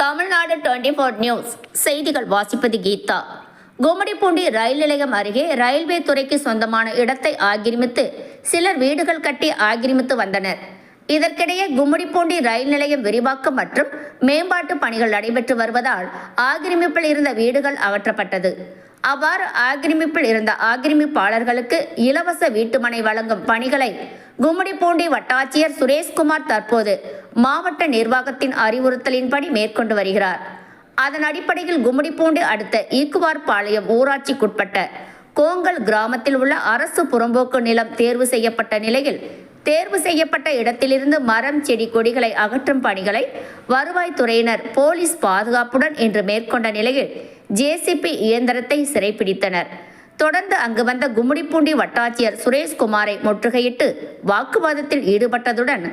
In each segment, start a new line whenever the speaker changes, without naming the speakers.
Tamil Nadu twenty four news. செய்திகள் வாசிப்பது கீதா. கும்மிடிப்பூண்டி ரயில் நிலையம் அருகே ரயில்வே துறைக்கு சொந்தமான இடத்தை ஆக்கிரமித்து சிலர் வீடுகள் கட்டி ஆக்கிரமித்து வந்தனர். இதற்கிடையே கும்மிடிப்பூண்டி ரயில் நிலையம் விரிவாக்கம் மற்றும் மேம்பாட்டு பணிகள் நடைபெற்று வருவதால் ஆக்கிரமிப்பில் இருந்த வீடுகள் அகற்றப்பட்டது. அவ்வாறு ஆக்கிரமிப்பில் இருந்த ஆக்கிரமிப்பாளர்களுக்கு இலவச வீட்டுமனை வழங்கும் பணிகளை கும்மிடிப்பூண்டி வட்டாட்சியர் சுரேஷ்குமார் தற்போது மாவட்ட நிர்வாகத்தின் அறிவுறுத்தலின்படி மேற்கொண்டு வருகிறார். அதன் அடிப்படையில் கும்மிடிப்பூண்டி அடுத்த ஈக்குவார் பாளையம் ஊராட்சிக்குட்பட்ட கோங்கல் கிராமத்தில் உள்ள அரசு புறம்போக்கு நிலம் தேர்வு செய்யப்பட்ட நிலையில் தேர்வு செய்யப்பட்ட இடத்திலிருந்து மரம் செடி கொடிகளை அகற்றும் பணிகளை வருவாய்த்துறையினர் போலீஸ் பாதுகாப்புடன் இன்று மேற்கொண்ட நிலையில் ஜேசிபி இயந்திரத்தை சிறைப்பிடித்தனர். தொடர்ந்து அங்கு வந்த கும்மிடிப்பூண்டி வட்டாட்சியர் சுரேஷ்குமாரை முற்றுகையிட்டு வாக்குவாதத்தில் ஈடுபட்டதுடன்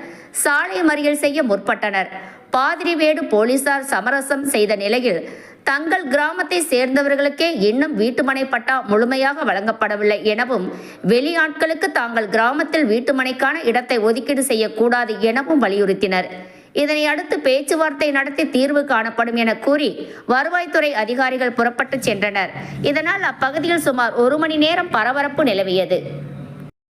சாலை மறியல் செய்ய முற்பட்டனர். பாதிரிவேடு போலீசார் சமரசம் செய்த நிலையில் தங்கள் கிராமத்தை சேர்ந்தவர்களுக்கே இன்னும் வீட்டுமனை பட்டா முழுமையாக வழங்கப்படவில்லை எனவும் வெளியாட்களுக்கு தாங்கள் கிராமத்தில் வீட்டுமனைக்கான இடத்தை ஒதுக்கீடு செய்யக்கூடாது எனவும் வலியுறுத்தினர். இதனை அடுத்து பேச்சுவார்த்தை நடத்தி தீர்வு காணப்படும் என கூறி வருவாய்த்துறை அதிகாரிகள் புறப்பட்டு சென்றனர். இதனால் அப்பகுதியில் சுமார் ஒரு மணி நேரம் பரபரப்பு நிலவியது.